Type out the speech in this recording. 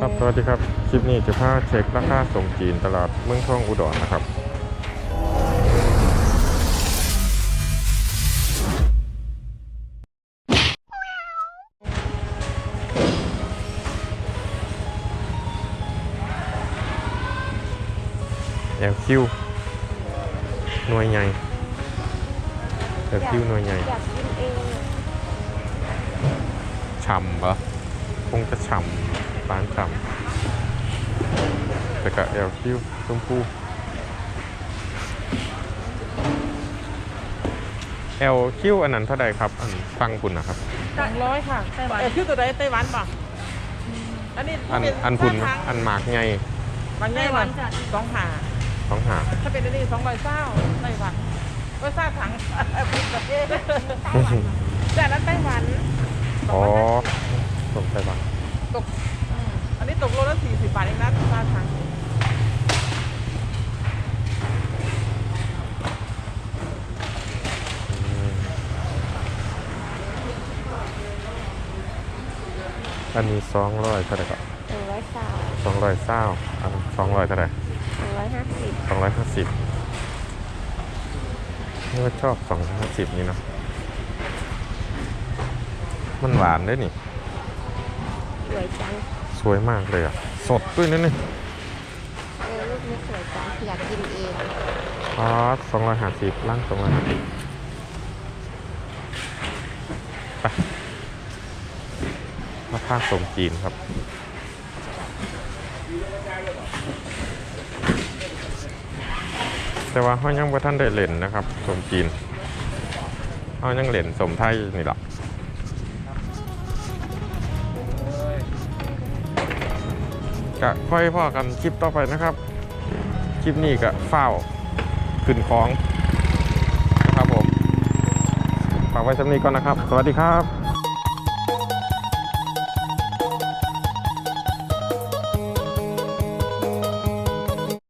ครับสวัสดีครับคลิปนี้จะพาเช็คราคาส่งจีนตลาดเมืองทองอุดรนะครับ LQ หน่วยใหญ่ LQ หน่วยใหญ่อยากกินเอง ฉ่ำปะ คงจะฉ่ำร้านฉ่ำแต่ก็เอลคิวชมพูเอลคิวอันนั้นเท่าใดครับอันฟังคุณนะครับ สองร้อยค่ะไต้หวันเออชื่อตัวใดไต้หวันป่ะอันนี้อันเป็อันคุณท่าทางอันหมากไงบางแง่วันสองหาต้องหา ถ้าเป็นอันนี้สองร้อยเศร้าไต้หวันก็ทราบถังผิดประเทศแต่อันนั้นไต้หวันสอ๋งอร้ย ห้าสิบสมใจบังตกอืมอันนี้ตกโลละสี่สิบบาทเองนะทราบถังอืมอันนี้สองร้อยเท่าไหร่ก็หนึ่งร้อยสามสองร้อยเศร้าอันสองร้อยเท่าไหร่หนึ่งร้อยห้าสิบสองร้อยห้าสิบนี่ว่าชอบสองร้อยห้าสิบนี่เนาะมันหวานด้วยนี่ สวยจังสวยมากเลยอะ สดด้วยนะนี่เออลูกนี้สวยจังอยากกินเองอ๋อสองร้อยห้าสิบล่างสองร้อยห้าสิบไปมาผ้าสมจีนครับแต่ว่าเขายังบ่ท่านได้เล่นนะครับสมจีนเขายังเล่นสมไทยนี่แหละ ก็ค่อยพ่อกันคลิปต่อไปนะครับ คลิปนี้ก็เฝ้าขึ้นของนะครับผมฝากไว้สำนี้ก่อนนะครับ สวัสดีครับ